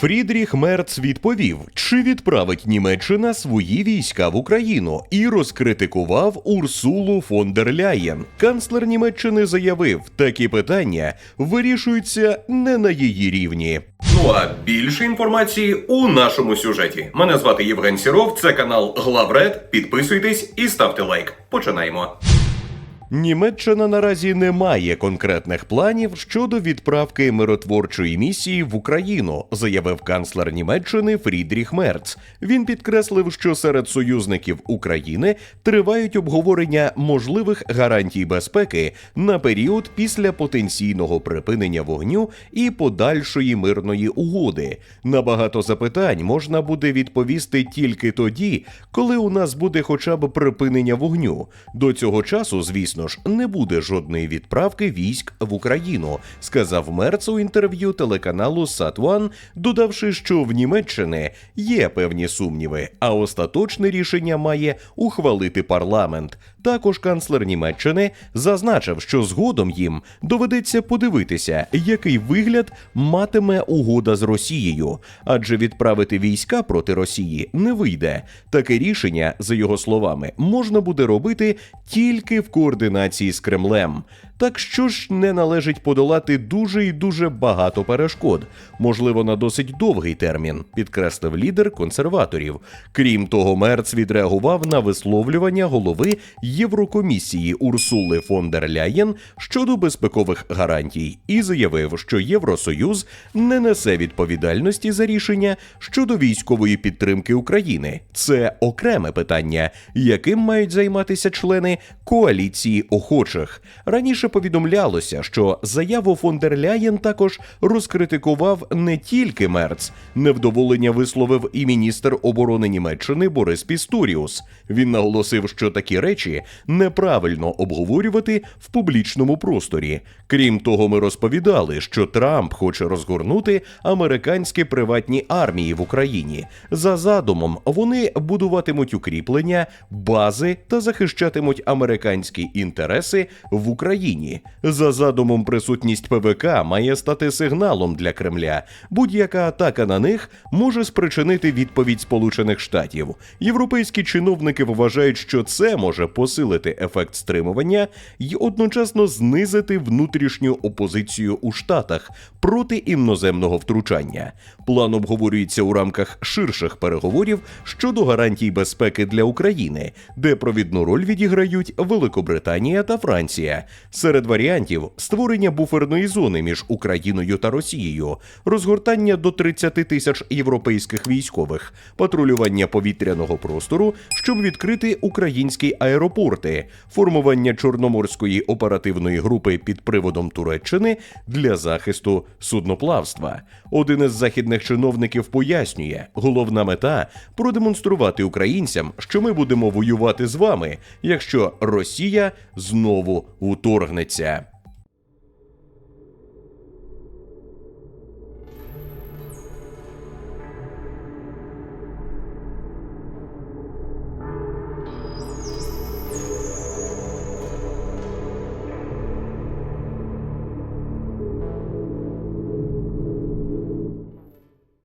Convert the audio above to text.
Фрідріх Мерц відповів, чи відправить Німеччина свої війська в Україну і розкритикував Урсулу фон дер Ляєн. Канцлер Німеччини заявив, такі питання вирішуються не на її рівні. Ну а більше інформації у нашому сюжеті. Мене звати Євген Сіров. Це канал Главред. Підписуйтесь і ставте лайк. Починаємо. Німеччина наразі не має конкретних планів щодо відправки миротворчої місії в Україну, заявив канцлер Німеччини Фрідріх Мерц. Він підкреслив, що серед союзників України тривають обговорення можливих гарантій безпеки на період після потенційного припинення вогню і подальшої мирної угоди. На багато запитань можна буде відповісти тільки тоді, коли у нас буде хоча б припинення вогню. До цього часу, звісно ж, не буде жодної відправки військ в Україну, сказав Мерц у інтерв'ю телеканалу Сат-Ван, додавши, що в Німеччині є певні сумніви, а остаточне рішення має ухвалити парламент. Також канцлер Німеччини зазначив, що згодом їм доведеться подивитися, який вигляд матиме угода з Росією, адже відправити війська проти Росії не вийде. Таке рішення, за його словами, можна буде робити тільки в координації з Кремлем. Так що ж не належить подолати дуже і дуже багато перешкод, можливо, на досить довгий термін, підкреслив лідер консерваторів. Крім того, Мерц відреагував на висловлювання голови Єврокомісії Урсули фон дер Ляєн щодо безпекових гарантій і заявив, що Євросоюз не несе відповідальності за рішення щодо військової підтримки України. Це окреме питання, яким мають займатися члени коаліції охочих. Раніше повідомлялося, що заяву фон дер Ляєн також розкритикував не тільки Мерц. Невдоволення висловив і міністр оборони Німеччини Борис Пістуріус. Він наголосив, що такі речі неправильно обговорювати в публічному просторі. Крім того, ми розповідали, що Трамп хоче розгорнути американські приватні армії в Україні. За задумом, вони будуватимуть укріплення, бази та захищатимуть американські інтереси в Україні. За задумом, присутність ПВК має стати сигналом для Кремля. Будь-яка атака на них може спричинити відповідь Сполучених Штатів. Європейські чиновники вважають, що це може посилити ефект стримування і одночасно знизити внутрішню опозицію у Штатах проти іноземного втручання. План обговорюється у рамках ширших переговорів щодо гарантій безпеки для України, де провідну роль відіграють Великобританія та Франція. Серед варіантів створення буферної зони між Україною та Росією, розгортання до 30 тисяч європейських військових, патрулювання повітряного простору, щоб відкрити українські аеропорти, формування чорноморської оперативної групи під приводом Туреччини для захисту судноплавства. Один із західних чиновників пояснює, головна мета продемонструвати українцям, що ми будемо воювати з вами, якщо Росія знову вторгнеться.